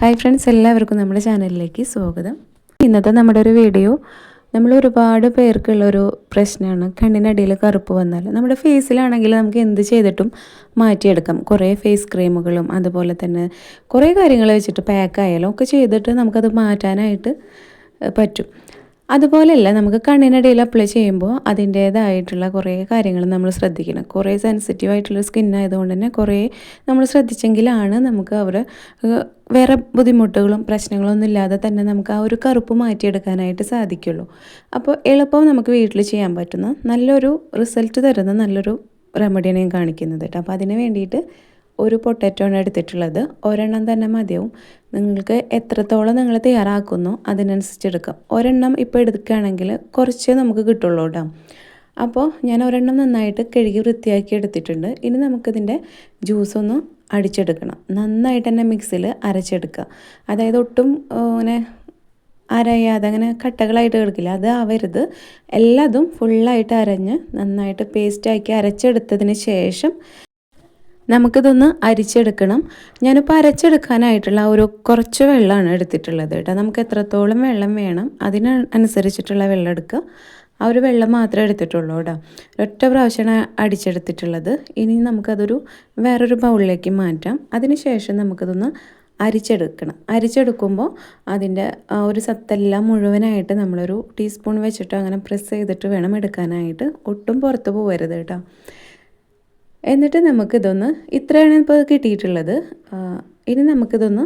Hi friends എല്ലാവർക്കും നമ്മുടെ ചാനലിലേക്ക് സ്വാഗതം. ഇന്നത്തെ നമ്മുടെ ഒരു വീഡിയോ നമ്മൾ ഒരുപാട് പേർക്കുള്ളൊരു പ്രശ്നമാണ്. കണ്ണിനടിയിൽ കറുപ്പ് വന്നാൽ നമ്മുടെ ഫേസിലാണെങ്കിൽ നമുക്ക് എന്ത് ചെയ്തിട്ടും മാറ്റിയെടുക്കാം. കുറേ ഫേസ് ക്രീമുകളും അതുപോലെ തന്നെ കുറേ കാര്യങ്ങൾ വെച്ചിട്ട് പാക്ക് ആയാലും ഒക്കെ ചെയ്തിട്ട് നമുക്കത് മാറ്റാനായിട്ട് പറ്റും. അതുപോലെയല്ല നമുക്ക് കണ്ണിനിടയിൽ അപ്ലൈ ചെയ്യുമ്പോൾ അതിന്റേതായിട്ടുള്ള കുറേ കാര്യങ്ങൾ നമ്മൾ ശ്രദ്ധിക്കണം. കുറേ സെൻസിറ്റീവ് ആയിട്ടുള്ള സ്കിൻ ആയതുകൊണ്ട് തന്നെ കുറേ നമ്മൾ ശ്രദ്ധിച്ചെങ്കിലാണ് നമുക്ക് അവർ വേറെ ബുദ്ധിമുട്ടുകളും പ്രശ്നങ്ങളൊന്നും ഇല്ലാതെ തന്നെ നമുക്ക് ആ ഒരു കറുപ്പ് മാറ്റിയെടുക്കാനായിട്ട് സാധിക്കുള്ളൂ. അപ്പോൾ എളുപ്പം നമുക്ക് വീട്ടിൽ ചെയ്യാൻ പറ്റുന്ന നല്ലൊരു റിസൾട്ട് തരുന്ന നല്ലൊരു റെമഡിയാണ് ഞാൻ കാണിക്കുന്നത് കേട്ടോ. അപ്പോൾ അതിന് വേണ്ടിയിട്ട് ഒരു പൊട്ടറ്റോണ് എടുത്തിട്ടുള്ളത്. ഒരെണ്ണം തന്നെ മതിയാവും. നിങ്ങൾക്ക് എത്രത്തോളം നിങ്ങൾ തയ്യാറാക്കുന്നു അതിനനുസരിച്ച് എടുക്കാം. ഒരെണ്ണം ഇപ്പോൾ എടുക്കുകയാണെങ്കിൽ കുറച്ചേ നമുക്ക് കിട്ടുള്ളൂ കേട്ടോ. അപ്പോൾ ഞാൻ ഒരെണ്ണം നന്നായിട്ട് കഴുകി വൃത്തിയാക്കി എടുത്തിട്ടുണ്ട്. ഇനി നമുക്കിതിന്റെ ജ്യൂസ് ഒന്ന് അടിച്ചെടുക്കണം. നന്നായിട്ട് തന്നെ മിക്സിയിൽ അരച്ചെടുക്കുക. അതായത് ഒട്ടും ഇങ്ങനെ അരയാതെ അങ്ങനെ കട്ടകളായിട്ട് കിടക്കില്ല അത് ആവരുത്. എല്ലാതും ഫുള്ളായിട്ട് അരഞ്ഞ് നന്നായിട്ട് പേസ്റ്റാക്കി അരച്ചെടുത്തതിന് ശേഷം നമുക്കിതൊന്ന് അരിച്ചെടുക്കണം. ഞാനിപ്പോൾ അരച്ചെടുക്കാനായിട്ടുള്ള ഒരു കുറച്ച് വെള്ളമാണ് എടുത്തിട്ടുള്ളത് കേട്ടോ. നമുക്ക് എത്രത്തോളം വെള്ളം വേണം അതിന് അനുസരിച്ചിട്ടുള്ള വെള്ളം എടുക്കുക. ആ ഒരു വെള്ളം മാത്രമേ എടുത്തിട്ടുള്ളൂ കേട്ടോ. ഒറ്റ പ്രാവശ്യമാണ് അടിച്ചെടുത്തിട്ടുള്ളത്. ഇനി നമുക്കതൊരു വേറൊരു ബൗളിലേക്ക് മാറ്റാം. അതിനുശേഷം നമുക്കതൊന്ന് അരിച്ചെടുക്കണം. അരിച്ചെടുക്കുമ്പോൾ അതിന്റെ ആ ഒരു സത്തെല്ലാം മുഴുവനായിട്ട് നമ്മളൊരു ടീസ്പൂൺ വെച്ചിട്ട് അങ്ങനെ പ്രസ് ചെയ്തിട്ട് വേണം എടുക്കാനായിട്ട്. ഒട്ടും പുറത്ത് പോകരുത് കേട്ടോ. എന്നിട്ട് നമുക്കിതൊന്ന് ഇത്രയാണ് ഇപ്പോൾ കിട്ടിയിട്ടുള്ളത്. ഇനി നമുക്കിതൊന്ന്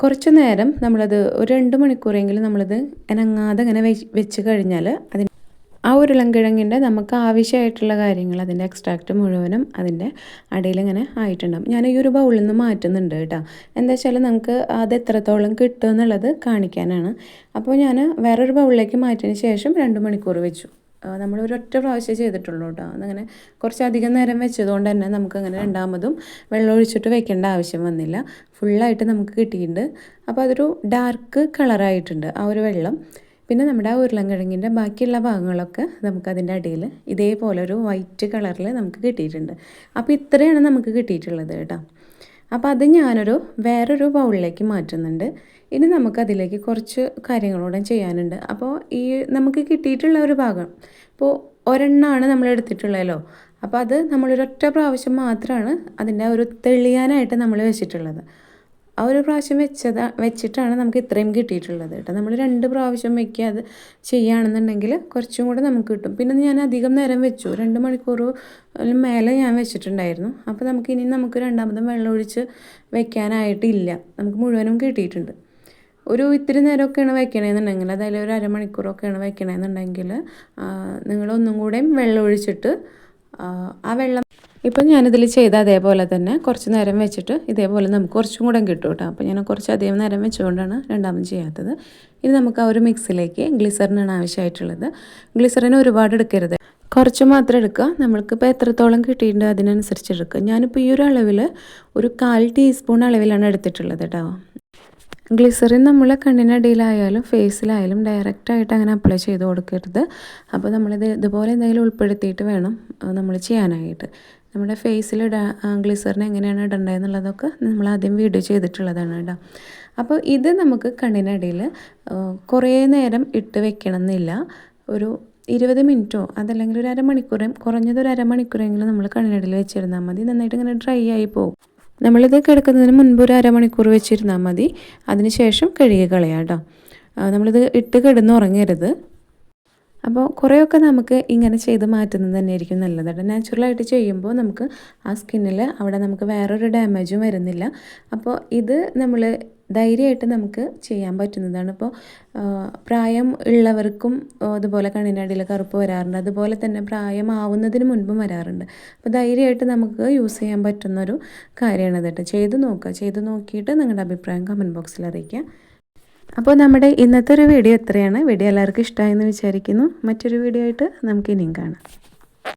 കുറച്ച് നേരം നമ്മളത് ഒരു രണ്ട് മണിക്കൂറെങ്കിലും നമ്മളത് അനങ്ങാതെ ഇങ്ങനെ വെച്ച് കഴിഞ്ഞാൽ അതിന് ആ ഉരുളൻകിഴങ്ങിന്റെ നമുക്ക് ആവശ്യമായിട്ടുള്ള കാര്യങ്ങൾ അതിന്റെ എക്സ്ട്രാക്റ്റ് മുഴുവനും അതിന്റെ അടിയിൽ ഇങ്ങനെ ആയിട്ടുണ്ടാകും ഞാൻ ഈ ഒരു ബൗളിൽ നിന്ന് മാറ്റുന്നുണ്ട് കേട്ടോ. എന്താ വെച്ചാൽ നമുക്ക് അത് എത്രത്തോളം കിട്ടുമെന്നുള്ളത് കാണിക്കാനാണ്. അപ്പോൾ ഞാൻ വേറൊരു ബൗളിലേക്ക് മാറ്റിയതിന് ശേഷം രണ്ട് മണിക്കൂർ വെച്ചു. നമ്മൾ ഒരു ഒറ്റ പ്രാവശ്യം ചെയ്തിട്ടുള്ളൂ കേട്ടോ അതങ്ങനെ കുറച്ചധികം നേരം വെച്ചതുകൊണ്ട് തന്നെ നമുക്കങ്ങനെ രണ്ടാമതും വെള്ളം ഒഴിച്ചിട്ട് വെക്കേണ്ട ആവശ്യം വന്നില്ല. ഫുള്ളായിട്ട് നമുക്ക് കിട്ടിയിട്ടുണ്ട്. അപ്പോൾ അതൊരു ഡാർക്ക് കളറായിട്ടുണ്ട് ആ ഒരു വെള്ളം. പിന്നെ നമ്മുടെ ആ ഉരുളൻകിഴങ്ങിന്റെ ബാക്കിയുള്ള ഭാഗങ്ങളൊക്കെ നമുക്കതിന്റെ അടിയിൽ ഇതേപോലെ ഒരു വൈറ്റ് കളറിൽ നമുക്ക് കിട്ടിയിട്ടുണ്ട്. അപ്പോൾ ഇത്രയാണ് നമുക്ക് കിട്ടിയിട്ടുള്ളത് കേട്ടോ. അപ്പോൾ അത് ഞാനൊരു വേറൊരു ബൗളിലേക്ക് മാറ്റുന്നുണ്ട്. ഇനി നമുക്കതിലേക്ക് കുറച്ച് കാര്യങ്ങളൂടെ ചെയ്യാനുണ്ട്. അപ്പോൾ ഈ നമുക്ക് കിട്ടിയിട്ടുള്ള ഒരു ഭാഗം ഇപ്പോൾ ഒരെണ്ണമാണ് നമ്മൾ എടുത്തിട്ടുള്ളതല്ലോ അപ്പോൾ അത് നമ്മളൊരൊറ്റ പ്രാവശ്യം മാത്രമാണ് അതിന്റെ ഒരു തെളിയാനായിട്ട് നമ്മൾ വെച്ചിട്ടുള്ളത്. ആ ഒരു പ്രാവശ്യം വെച്ചതാ വെച്ചിട്ടാണ് നമുക്ക് ഇത്രയും കിട്ടിയിട്ടുള്ളത് കേട്ടോ. നമ്മൾ രണ്ട് പ്രാവശ്യം വെക്കുക അത് ചെയ്യുകയാണെന്നുണ്ടെങ്കിൽ കുറച്ചും കൂടെ നമുക്ക് കിട്ടും. പിന്നെ ഞാൻ അധികം നേരം വെച്ചു. രണ്ട് മണിക്കൂർ മേലെ ഞാൻ വെച്ചിട്ടുണ്ടായിരുന്നു. അപ്പോൾ നമുക്ക് ഇനി നമുക്ക് രണ്ടാമതും വെള്ളം ഒഴിച്ച് വെക്കാനായിട്ടില്ല. നമുക്ക് മുഴുവനും കിട്ടിയിട്ടുണ്ട്. ഒരു ഇത്തിരി നേരമൊക്കെയാണ് വയ്ക്കണമെന്നുണ്ടെങ്കിൽ അതായത് ഒരു അരമണിക്കൂറൊക്കെയാണ് വയ്ക്കണമെന്നുണ്ടെങ്കിൽ നിങ്ങളൊന്നും കൂടെയും വെള്ളം ഒഴിച്ചിട്ട് ആ, വെള്ളം ഇപ്പം ഞാനിതിൽ ചെയ്ത അതേപോലെ തന്നെ കുറച്ച് നേരം വെച്ചിട്ട് ഇതേപോലെ നമുക്ക് കുറച്ചും കൂടെ കിട്ടും കേട്ടോ. അപ്പോൾ ഞാൻ കുറച്ച് അധികം നേരം വെച്ചുകൊണ്ടാണ് രണ്ടാമത് ചെയ്യാത്തത്. ഇനി നമുക്ക് ആ ഒരു മിക്സിലേക്ക് ഗ്ലിസറിനാണ് ആവശ്യമായിട്ടുള്ളത്. ഗ്ലിസറിന് ഒരുപാട് എടുക്കരുത്. കുറച്ച് മാത്രം എടുക്കുക. നമ്മൾക്കിപ്പോൾ എത്രത്തോളം കിട്ടിയിട്ടുണ്ട് അതിനനുസരിച്ച് എടുക്കുക. ഞാനിപ്പോൾ ഈ ഒരു അളവിൽ ഒരു കാൽ ടീസ്പൂൺ അളവിലാണ് എടുത്തിട്ടുള്ളത് കേട്ടോ. ഗ്ലിസറിൻ നമ്മളെ കണ്ണിനടിയിലായാലും ഫേസിലായാലും ഡയറക്റ്റായിട്ട് അങ്ങനെ അപ്ലൈ ചെയ്ത് കൊടുക്കരുത്. അപ്പോൾ നമ്മളിത് ഇതുപോലെ എന്തെങ്കിലും ഉൾപ്പെടുത്തിയിട്ട് വേണം നമ്മൾ ചെയ്യാനായിട്ട്. നമ്മുടെ ഫേസിൽ ഇടാ ഗ്ലിസറിൻ എങ്ങനെയാണ് ഇടേണ്ടതെന്നുള്ളതൊക്കെ നമ്മൾ ആദ്യം വീഡിയോ ചെയ്തിട്ടുള്ളതാണ് കേട്ടോ. അപ്പോൾ ഇത് നമുക്ക് കണ്ണിനടിയിൽ കുറേ നേരം ഇട്ട് വെക്കണം എന്നില്ല ഒരു ഇരുപത് മിനിറ്റോ അതല്ലെങ്കിൽ ഒരു അരമണിക്കൂറും കുറഞ്ഞത് ഒരു അരമണിക്കൂറെങ്കിലും നമ്മൾ കണ്ണിനടിയിൽ വെച്ചിരുന്നാൽ മതി. നന്നായിട്ട് ഇങ്ങനെ ഡ്രൈ ആയി പോകും നമ്മളിത് കിടക്കുന്നതിന് മുൻപ് ഒരു അരമണിക്കൂർ വെച്ചിരുന്നാൽ മതി. അതിനുശേഷം കഴുകി കളയാം കേട്ടോ നമ്മളിത് ഇട്ട് കിടന്നുറങ്ങരുത്. അപ്പോൾ കുറേയൊക്കെ നമുക്ക് ഇങ്ങനെ ചെയ്ത് മാറ്റുന്നത് തന്നെയായിരിക്കും നല്ലത്. കേട്ടോ നാച്ചുറലായിട്ട് ചെയ്യുമ്പോൾ നമുക്ക് ആ സ്കിന്നിൽ അവിടെ നമുക്ക് വേറൊരു ഡാമേജും വരുന്നില്ല. അപ്പോൾ ഇത് നമ്മൾ ധൈര്യമായിട്ട് നമുക്ക് ചെയ്യാൻ പറ്റുന്നതാണ്. ഇപ്പോൾ പ്രായം ഉള്ളവർക്കും അതുപോലെ കണ്ണിനടിയിൽ കറുപ്പ് വരാറുണ്ട്. അതുപോലെ തന്നെ പ്രായമാവുന്നതിന് മുൻപും വരാറുണ്ട്. അപ്പോൾ ധൈര്യമായിട്ട് നമുക്ക് യൂസ് ചെയ്യാൻ പറ്റുന്നൊരു കാര്യമാണ് കേട്ടോ ചെയ്ത് നോക്കുക. ചെയ്ത് നോക്കിയിട്ട് നിങ്ങളുടെ അഭിപ്രായം കമന്റ് ബോക്സിൽ അറിയിക്കുക. അപ്പോൾ നമ്മുടെ ഇന്നത്തെ ഒരു വീഡിയോ എത്രയാണ്? വീഡിയോ എല്ലാവർക്കും ഇഷ്ടമായെന്ന് വിചാരിക്കുന്നു. മറ്റൊരു വീഡിയോ ആയിട്ട് നമുക്ക് ഇനിയും കാണാം.